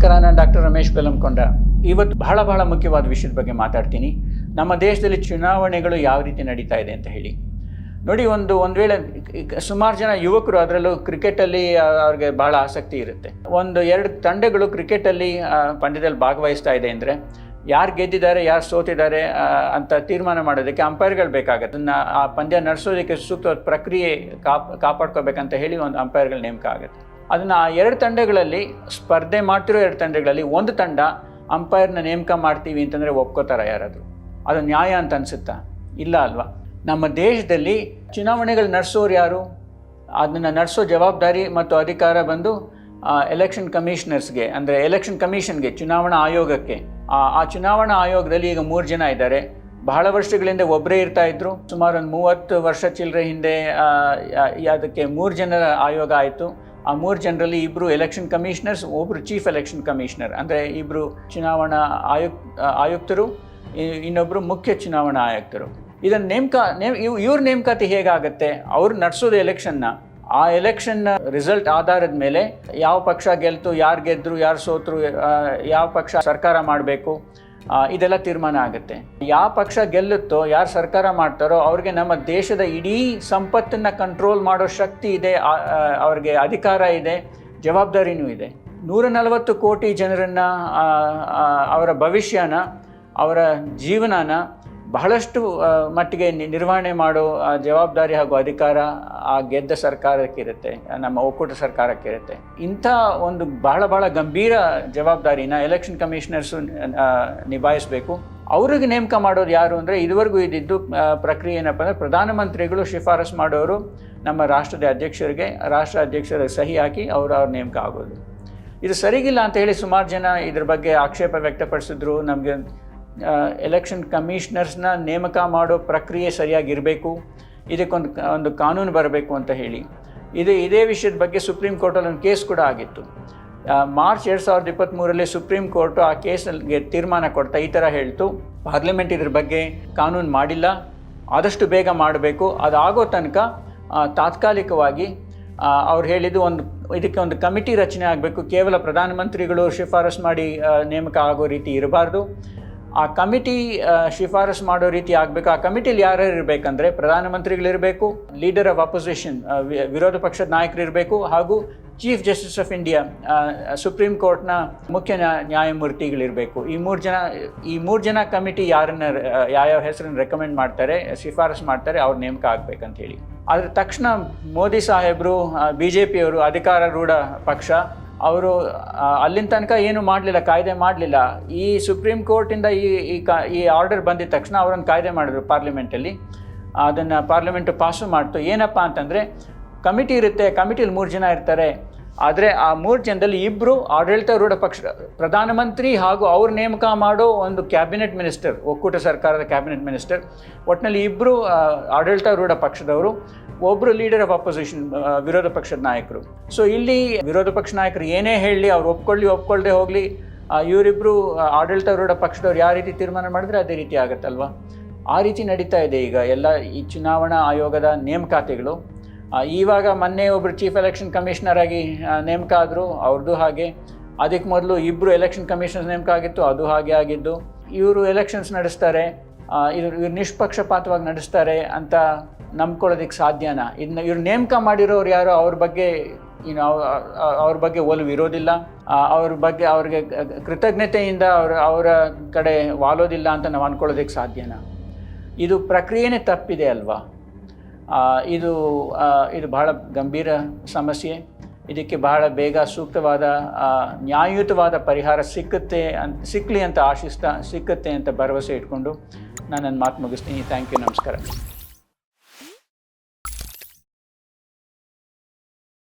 ನಮಸ್ಕಾರ, ನಾನು ಡಾಕ್ಟರ್ ರಮೇಶ್ ಬೆಲಂಕೊಂಡ ಇವತ್ತು ಬಹಳ ಬಹಳ ಮುಖ್ಯವಾದ ವಿಷಯದ ಬಗ್ಗೆ ಮಾತಾಡ್ತೀನಿ. ನಮ್ಮ ದೇಶದಲ್ಲಿ ಚುನಾವಣೆಗಳು ಯಾವ ರೀತಿ ನಡೀತಾ ಇದೆ ಅಂತ ಹೇಳಿ. ನೋಡಿ, ಒಂದು ಒಂದು ವೇಳೆ ಸುಮಾರು ಜನ ಯುವಕರು ಅದರಲ್ಲೂ ಕ್ರಿಕೆಟಲ್ಲಿ ಅವ್ರಿಗೆ ಬಹಳ ಆಸಕ್ತಿ ಇರುತ್ತೆ. ಒಂದು ಎರಡು ತಂಡಗಳು ಕ್ರಿಕೆಟಲ್ಲಿ ಪಂದ್ಯದಲ್ಲಿ ಭಾಗವಹಿಸ್ತಾ ಇದೆ ಅಂದರೆ, ಯಾರು ಗೆದ್ದಿದ್ದಾರೆ, ಯಾರು ಸೋತಿದ್ದಾರೆ ಅಂತ ತೀರ್ಮಾನ ಮಾಡೋದಕ್ಕೆ ಅಂಪೈರ್ಗಳು ಬೇಕಾಗುತ್ತೆ. ಆ, ಪಂದ್ಯ ನಡೆಸೋದಕ್ಕೆ ಸೂಕ್ತ ಪ್ರಕ್ರಿಯೆ ಕಾಪ್, ಕಾಪಾಡ್ಕೋಬೇಕಂತ ಹೇಳಿ ಒಂದು ಅಂಪೈರ್ಗಳು ನೇಮಕ ಆಗುತ್ತೆ. ಅದನ್ನು ಆ ಎರಡು ತಂಡಗಳಲ್ಲಿ, ಸ್ಪರ್ಧೆ ಮಾಡ್ತಿರೋ ಎರಡು ತಂಡಗಳಲ್ಲಿ, ಒಂದು ತಂಡ ಅಂಪೈರ್ನ ನೇಮಕ ಮಾಡ್ತೀವಿ ಅಂತಂದರೆ ಒಪ್ಕೋತಾರ ಯಾರಾದರೂ. ಅದು ನ್ಯಾಯ ಅಂತ ಅನಿಸುತ್ತಾ? ಇಲ್ಲ ಅಲ್ವಾ? ನಮ್ಮ ದೇಶದಲ್ಲಿ ಚುನಾವಣೆಗಳು ನಡೆಸೋರು ಯಾರು? ಅದನ್ನು ನಡೆಸೋ ಜವಾಬ್ದಾರಿ ಮತ್ತು ಅಧಿಕಾರ ಬಂದು ಎಲೆಕ್ಷನ್ ಕಮಿಷನರ್ಸ್ಗೆ ಅಂದರೆ ಎಲೆಕ್ಷನ್ ಕಮಿಷನ್ಗೆ ಚುನಾವಣಾ ಆಯೋಗಕ್ಕೆ. ಆ ಚುನಾವಣಾ ಆಯೋಗದಲ್ಲಿ ಈಗ ಮೂರು ಜನ ಇದ್ದಾರೆ. ಬಹಳ ವರ್ಷಗಳಿಂದ ಒಬ್ಬರೇ ಇರ್ತಾ ಇದ್ರು. ಸುಮಾರು ಒಂದು ಮೂವತ್ತು ವರ್ಷ ಚಿಲ್ಲರೆ ಹಿಂದೆ ಅದಕ್ಕೆ ಮೂರು ಜನರ ಆಯೋಗ ಆಯಿತು. ಆ ಮೂರು ಜನರಲ್ಲಿ ಇಬ್ಬರು ಎಲೆಕ್ಷನ್ ಕಮಿಷನರ್ಸ್ ಒಬ್ಬರು ಚೀಫ್ ಎಲೆಕ್ಷನ್ ಕಮಿಷನರ್ ಅಂದರೆ ಇಬ್ಬರು ಚುನಾವಣಾ ಆಯುಕ್, ಆಯುಕ್ತರು ಇನ್ನೊಬ್ಬರು ಮುಖ್ಯ ಚುನಾವಣಾ ಆಯುಕ್ತರು. ಇದನ್ನು ನೇಮಕ ನೇಮ್, ಇವ್, ಇವ್ರ ನೇಮಕಾತಿ ಹೇಗಾಗುತ್ತೆ? ಅವ್ರು ನಡೆಸೋದು ಎಲೆಕ್ಷನ್ನ ಆ ಎಲೆಕ್ಷನ್ ರಿಸಲ್ಟ್ ಆಧಾರದ ಮೇಲೆ ಯಾವ ಪಕ್ಷ ಗೆಲ್ತು, ಯಾರು ಗೆದ್ದರು ಯಾರು ಸೋತರು ಯಾವ ಪಕ್ಷ ಸರ್ಕಾರ ಮಾಡಬೇಕು ಇದೆಲ್ಲ ತೀರ್ಮಾನ ಆಗುತ್ತೆ. ಯಾವ ಪಕ್ಷ ಗೆಲ್ಲುತ್ತೋ, ಯಾರು ಸರ್ಕಾರ ಮಾಡ್ತಾರೋ, ಅವ್ರಿಗೆ ನಮ್ಮ ದೇಶದ ಇಡೀ ಸಂಪತ್ತನ್ನು ಕಂಟ್ರೋಲ್ ಮಾಡೋ ಶಕ್ತಿ ಇದೆ ಅವ್ರಿಗೆ ಅಧಿಕಾರ ಇದೆ, ಜವಾಬ್ದಾರಿನೂ ಇದೆ. ನೂರ ನಲವತ್ತು ಕೋಟಿ ಜನರನ್ನು ಅವರ ಭವಿಷ್ಯನ, ಅವರ ಜೀವನನ ಬಹಳಷ್ಟು ಮಟ್ಟಿಗೆ ನಿರ್ವಹಣೆ ಮಾಡೋ ಜವಾಬ್ದಾರಿ ಹಾಗೂ ಅಧಿಕಾರ ಆ ಗೆದ್ದ ಸರ್ಕಾರಕ್ಕಿರುತ್ತೆ, ನಮ್ಮ ಒಕ್ಕೂಟ ಸರ್ಕಾರಕ್ಕಿರುತ್ತೆ. ಇಂಥ ಒಂದು ಬಹಳ ಬಹಳ ಗಂಭೀರ ಜವಾಬ್ದಾರಿನ ಎಲೆಕ್ಷನ್ ಕಮಿಷನರ್ಸು ನಿಭಾಯಿಸಬೇಕು. ಅವ್ರಿಗೆ ನೇಮಕ ಮಾಡೋದು ಯಾರು ಅಂದರೆ ಇದುವರೆಗೂ ಇದ್ದಿದ್ದು ಪ್ರಕ್ರಿಯೆ ಏನಪ್ಪ ಅಂದರೆ ಪ್ರಧಾನಮಂತ್ರಿಗಳು ಶಿಫಾರಸು ಮಾಡೋರು ನಮ್ಮ ರಾಷ್ಟ್ರದ ಅಧ್ಯಕ್ಷರಿಗೆ, ರಾಷ್ಟ್ರ ಅಧ್ಯಕ್ಷರ ಸಹಿ ಹಾಕಿ ಅವರು ಅವ್ರ ನೇಮಕ ಆಗೋದು. ಇದು ಸರಿಗಿಲ್ಲ ಅಂತ ಹೇಳಿ ಸುಮಾರು ಜನ ಇದ್ರ ಬಗ್ಗೆ ಆಕ್ಷೇಪ ವ್ಯಕ್ತಪಡಿಸಿದ್ರು. ನಮಗೆ ಎಲೆಕ್ಷನ್ ಕಮಿಷನರ್ಸ್ನ ನೇಮಕ ಮಾಡೋ ಪ್ರಕ್ರಿಯೆ ಸರಿಯಾಗಿರಬೇಕು. ಇದಕ್ಕೊಂದು ಒಂದು ಕಾನೂನು ಬರಬೇಕು ಅಂತ ಹೇಳಿ. ಇದು ಇದೇ ವಿಷಯದ ಬಗ್ಗೆ ಸುಪ್ರೀಂ ಕೋರ್ಟಲ್ಲಿ ಒಂದು ಕೇಸ್ ಕೂಡ ಆಗಿತ್ತು. ಮಾರ್ಚ್ ಎರಡು ಸಾವಿರದ ಇಪ್ಪತ್ತ್ಮೂರಲ್ಲಿ ಸುಪ್ರೀಂ ಕೋರ್ಟು ಆ ಕೇಸಲ್ಲಿ ತೀರ್ಮಾನ ಕೊಡ್ತಾ ಈ ಥರ ಹೇಳ್ತು. ಪಾರ್ಲಿಮೆಂಟ್ ಇದ್ರ ಬಗ್ಗೆ ಕಾನೂನು ಮಾಡಿಲ್ಲ. ಆದಷ್ಟು ಬೇಗ ಮಾಡಬೇಕು. ಅದಾಗೋ ತನಕ ತಾತ್ಕಾಲಿಕವಾಗಿ ಅವ್ರು ಹೇಳಿದ್ದು ಒಂದು, ಇದಕ್ಕೆ ಒಂದು ಕಮಿಟಿ ರಚನೆ ಆಗಬೇಕು. ಕೇವಲ ಪ್ರಧಾನಮಂತ್ರಿಗಳು ಶಿಫಾರಸು ಮಾಡಿ ನೇಮಕ ಆಗೋ ರೀತಿ ಇರಬಾರ್ದು. ಆ ಕಮಿಟಿ ಶಿಫಾರಸು ಮಾಡೋ ರೀತಿ ಆಗಬೇಕು. ಆ ಕಮಿಟಿಲಿ ಯಾರ್ಯಾರು ಇರಬೇಕಂದ್ರೆ ಪ್ರಧಾನಮಂತ್ರಿಗಳಿರಬೇಕು, ಲೀಡರ್ ಆಫ್ ಅಪೋಸಿಷನ್ ವಿರೋಧ ಪಕ್ಷದ ನಾಯಕರು ಇರಬೇಕು, ಹಾಗೂ chief justice of India supreme ಕೋರ್ಟ್ನ ಮುಖ್ಯ ನ್ಯಾ- ನ್ಯಾಯಮೂರ್ತಿಗಳಿರಬೇಕು. ಈ ಮೂರು ಜನ, ಈ ಮೂರು ಜನ ಕಮಿಟಿ ಯಾರನ್ನ ಯಾವ್ಯಾವ ಹೆಸರನ್ನು ರೆಕಮೆಂಡ್ ಮಾಡ್ತಾರೆ, ಶಿಫಾರಸು ಮಾಡ್ತಾರೆ, ಅವ್ರ ನೇಮಕ ಆಗ್ಬೇಕಂತ ಹೇಳಿ ಆದರೆ ತಕ್ಷಣ ಮೋದಿ ಸಾಹೇಬರು ಬಿ ಜೆ ಪಿಯವರು ಅಧಿಕಾರಾರೂಢ ಪಕ್ಷ ಅವರು ಅಲ್ಲಿನ ತನಕ ಏನು ಮಾಡಲಿಲ್ಲ, ಕಾಯ್ದೆ ಮಾಡಲಿಲ್ಲ. ಈ ಸುಪ್ರೀಂ ಕೋರ್ಟಿಂದ ಈ ಈ ಈ ಆರ್ಡರ್ ಬಂದಿದ ತಕ್ಷಣ ಅವರನ್ನು ಕಾಯ್ದೆ ಮಾಡಿದ್ರು ಪಾರ್ಲಿಮೆಂಟಲ್ಲಿ ಅದನ್ನು ಪಾರ್ಲಿಮೆಂಟು ಪಾಸು ಮಾಡ್ತು. ಏನಪ್ಪ ಅಂತಂದರೆ, ಕಮಿಟಿ ಇರುತ್ತೆ, ಕಮಿಟಿಲಿ ಮೂರು ಜನ ಇರ್ತಾರೆ. ಆದರೆ ಆ ಮೂರು ಜನದಲ್ಲಿ ಇಬ್ಬರು ಆಡಳಿತಾರೂಢ ಪಕ್ಷ, ಪ್ರಧಾನಮಂತ್ರಿ ಹಾಗೂ ಅವ್ರು ನೇಮಕ ಮಾಡೋ ಒಂದು ಕ್ಯಾಬಿನೆಟ್ ಮಿನಿಸ್ಟರ್, ಒಕ್ಕೂಟ ಸರ್ಕಾರದ ಕ್ಯಾಬಿನೆಟ್ ಮಿನಿಸ್ಟರ್ ಒಟ್ಟಿನಲ್ಲಿ ಇಬ್ಬರು ಆಡಳಿತಾರೂಢ ಪಕ್ಷದವರು ಒಬ್ಬರು ಲೀಡರ್ ಆಫ್ ಅಪೋಸಿಷನ್ ವಿರೋಧ ಪಕ್ಷದ ನಾಯಕರು. ಸೊ ಇಲ್ಲಿ ವಿರೋಧ ಪಕ್ಷ ನಾಯಕರು ಏನೇ ಹೇಳಲಿ ಅವ್ರು ಒಪ್ಕೊಳ್ಳಿ ಒಪ್ಕೊಳ್ಳದೆ ಹೋಗಲಿ ಇವರಿಬ್ಬರು ಆಡಳಿತಾರೂಢ ಪಕ್ಷದವ್ರು ಯಾವ ರೀತಿ ತೀರ್ಮಾನ ಮಾಡಿದ್ರೆ ಅದೇ ರೀತಿ ಆಗುತ್ತಲ್ವ? ಆ ರೀತಿ ನಡೀತಾ ಇದೆ ಈಗ ಎಲ್ಲ ಈ ಚುನಾವಣಾ ಆಯೋಗದ ನೇಮಕಾತಿಗಳು. ಇವಾಗ ಮೊನ್ನೆ ಒಬ್ಬರು ಚೀಫ್ ಎಲೆಕ್ಷನ್ ಕಮಿಷನರ್ ಆಗಿ ನೇಮಕ ಆದರು ಅವ್ರದ್ದು ಹಾಗೆ. ಅದಕ್ಕೆ ಮೊದಲು ಇಬ್ಬರು ಎಲೆಕ್ಷನ್ ಕಮಿಷನರ್ ನೇಮಕ ಆಗಿತ್ತು, ಅದು ಹಾಗೆ ಆಗಿದ್ದು. ಇವರು ಎಲೆಕ್ಷನ್ಸ್ ನಡೆಸ್ತಾರೆ ಇವರು, ಇವ್ರು ನಿಷ್ಪಕ್ಷಪಾತವಾಗಿ ನಡೆಸ್ತಾರೆ ಅಂತ ನಂಬ್ಕೊಳ್ಳೋದಕ್ಕೆ ಸಾಧ್ಯನಾ? ಇದನ್ನ ಇವ್ರು ನೇಮಕ ಮಾಡಿರೋರು ಯಾರು? ಅವ್ರ ಬಗ್ಗೆ ಏನು ಅವ್ರ ಬಗ್ಗೆ ಒಲವು ಇರೋದಿಲ್ಲ. ಅವ್ರ ಬಗ್ಗೆ ಅವ್ರಿಗೆ ಕೃತಜ್ಞತೆಯಿಂದ ಅವ್ರ, ಅವರ ಕಡೆ ವಾಲೋದಿಲ್ಲ ಅಂತ ನಾವು ಅಂದ್ಕೊಳ್ಳೋದಕ್ಕೆ ಸಾಧ್ಯನಾ? ಇದು ಪ್ರಕ್ರಿಯೆನೇ ತಪ್ಪಿದೆ ಅಲ್ವಾ? ಇದು ಇದು ಬಹಳ ಗಂಭೀರ ಸಮಸ್ಯೆ. ಇದಕ್ಕೆ ಬಹಳ ಬೇಗ ಸೂಕ್ತವಾದ ನ್ಯಾಯಯುತವಾದ ಪರಿಹಾರ ಸಿಕ್ಕುತ್ತೆ ಅಂತ ಸಿಕ್ಕಲಿ ಅಂತ ಆಶಿಸ್ತಾ ಸಿಕ್ಕುತ್ತೆ ಅಂತ ಭರವಸೆ ಇಟ್ಕೊಂಡು ನಾನು ನನ್ನ ಮಾತು ಮುಗಿಸ್ತೀನಿ. Thank you. ನಮಸ್ಕಾರ.